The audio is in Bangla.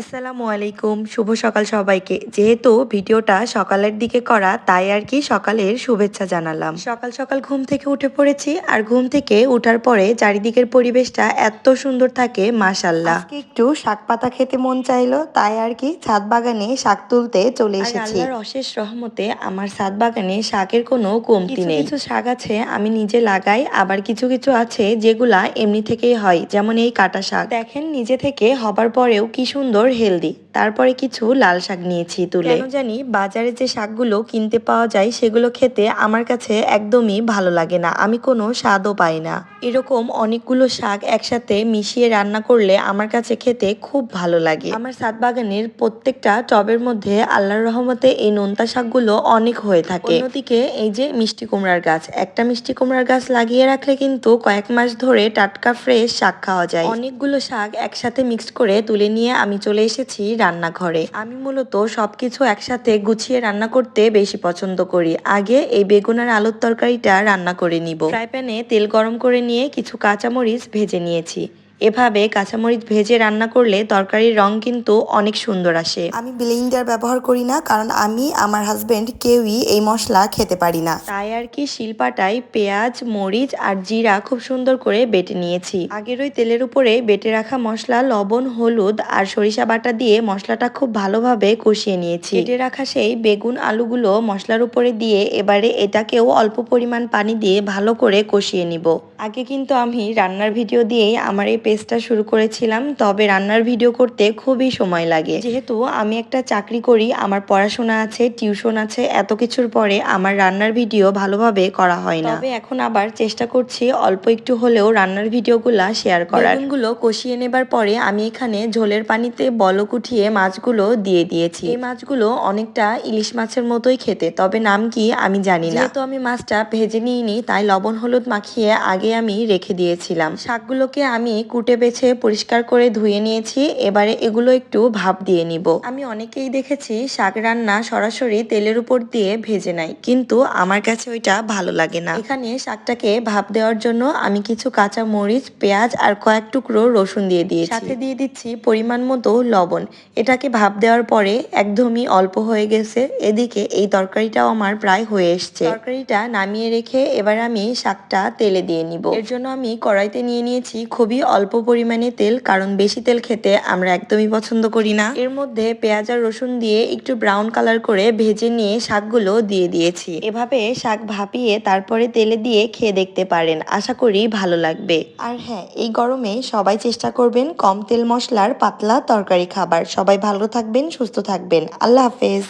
আসসালামু আলাইকুম শুভ সকাল সবাইকে। যেহেতু ভিডিওটা সকালের দিকে করা তাই আর কি সকালের শুভেচ্ছা জানালাম। সকাল সকাল ঘুম থেকে উঠে পড়েছি আর ঘুম থেকে উঠার পরে চারিদিকের পরিবেশটা এত সুন্দর থাকে মাশাল্লাহ একটু শাক পাতা খেতে মন চাইলো তাই আর কি ছাদ বাগানে শাক তুলতে চলে এসেছি। অশেষ রহমতে আমার ছাদ বাগানে শাকের কোনো কমতি নেই। কিছু শাক আছে আমি নিজে লাগাই আবার কিছু কিছু আছে যেগুলা এমনি থেকেই হয় যেমন এই কাটা শাক। দেখেন নিজে থেকে হবার পরেও কি সুন্দর হেলদি তারপরে কিছু লাল শাক নিয়েছি তুলে। জানি বাজারে যে শাকগুলো কিনতে পাওয়া যায় সেগুলো খেতে আমার কাছে একদমই ভালো লাগে না। আমি কোনো স্বাদও পাই না। এরকম অনেকগুলো শাক একসাথে মিশিয়ে রান্না করলে আমার কাছে খেতে খুব ভালো লাগে। আমার সাত বাগানের প্রত্যেকটা টবের মধ্যে আল্লাহর রহমতে এই নোনতা শাকগুলো অনেক হয়ে থাকে। অন্যদিকে এই যে মিষ্টি কুমড়ার গাছ, একটা মিষ্টি কুমড়ার গাছ লাগিয়ে রাখলে কিন্তু কয়েক মাস ধরে টাটকা ফ্রেশ শাক খাওয়া যায়। অনেকগুলো শাক একসাথে মিক্সড করে তুলে নিয়ে আমি চলে এসেছি রান্নাঘরে। আমি মূলত সবকিছু একসাথে গুছিয়ে রান্না করতে বেশি পছন্দ করি। আগে এই বেগুন আর আলুর তরকারিটা রান্না করে নিব। ফ্রাই প্যানে তেল গরম করে নিয়ে কিছু কাঁচামরিচ ভেজে নিয়েছি। এভাবে কাঁচামরিচ ভেজে রান্না করলে তরকারির রং কিন্তু অনেক সুন্দর আসে। আমি ব্লেন্ডার ব্যবহার করি না কারণ আমি আমার হাজবেন্ড কেউই এই মশলা খেতে পারি না। তাই আর কি শিলপাটায় পেঁয়াজ মরিচ আর জিরা খুব সুন্দর করে বেটে নিয়েছি। আগের ওই তেলের উপরে বেটে রাখা মশলা লবণ হলুদ আর সরিষা বাটা দিয়ে মশলাটা খুব ভালোভাবে কষিয়ে নিয়েছি। বেটে রাখা সেই বেগুন আলুগুলো মশলার উপরে দিয়ে এবারে এটাকেও অল্প পরিমাণ পানি দিয়ে ভালো করে কষিয়ে নিব। আগে কিন্তু আমি রান্নার ভিডিও দিয়েই আমার এই পেস্টটা শুরু করেছিলাম তবে রান্নার ভিডিও করতে খুবই সময় লাগে। যেহেতু আমি একটা চাকরি করি আমার পড়াশোনা আছে টিউশন আছে এত কিছুর পরে আমার রান্নার ভিডিও ভালোভাবে করা হয় না। তবে এখন আবার চেষ্টা করছি অল্প একটু হলেও রান্নার ভিডিওগুলা শেয়ার করার। গুলো কষিয়ে নেবার পরে আমি এখানে ঝোলের পানিতে বলক উঠিয়ে মাছগুলো দিয়ে দিয়েছি। এই মাছগুলো অনেকটা ইলিশ মাছের মতোই খেতে তবে নাম কি আমি জানি না। যেহেতু আমি মাছটা ভেজে নিইনি তাই লবণ হলুদ মাখিয়ে আগে আমি রেখে দিয়েছিলাম। শাকগুলোকে আমি কুটে বেছে পরিষ্কার করে ধুয়ে নিয়েছি। এবারে এগুলো একটু ভাপ দিয়ে নিব। আমি অনেকেই দেখেছি শাক রান্না সরাসরি তেলের উপর দিয়ে ভেজে নাই কিন্তু আমার কাছে ওইটা ভালো লাগে না। এখানে শাকটাকে ভাপ দেওয়ার জন্য আমি কিছু কাঁচা মরিচ, পেঁয়াজ আর কয়েক টুকরো রসুন দিয়ে দিয়েছি। সাথে দিয়ে দিচ্ছি পরিমাণ মতো লবণ। এটাকে ভাপ দেওয়ার পরে একদমই অল্প হয়ে গেছে। এদিকে এই তরকারিটাও আমার প্রায় হয়ে এসছে। তরকারিটা নামিয়ে রেখে এবার আমি শাকটা তেলে দিয়ে নিব। এর জন্য আমি কড়াইতে নিয়ে নিয়েছি খুবই অল্প পরিমাণে তেল, কারণ বেশি তেল খেতে আমরা একদমই পছন্দ করি না। এর মধ্যে পেঁয়াজ আর রসুন দিয়ে একটু ব্রাউন কালার করে ভেজে নিয়ে শাকগুলো দিয়ে দিয়েছি। এভাবে শাক ভাপিয়ে তারপরে তেলে দিয়ে খেয়ে দেখতে পারেন। আশা করি ভালো লাগবে। আর হ্যাঁ এই গরমে সবাই চেষ্টা করবেন কম তেল মশলার পাতলা তরকারি খাবার। সবাই ভালো থাকবেন, সুস্থ থাকবেন। আল্লাহ হাফেজ।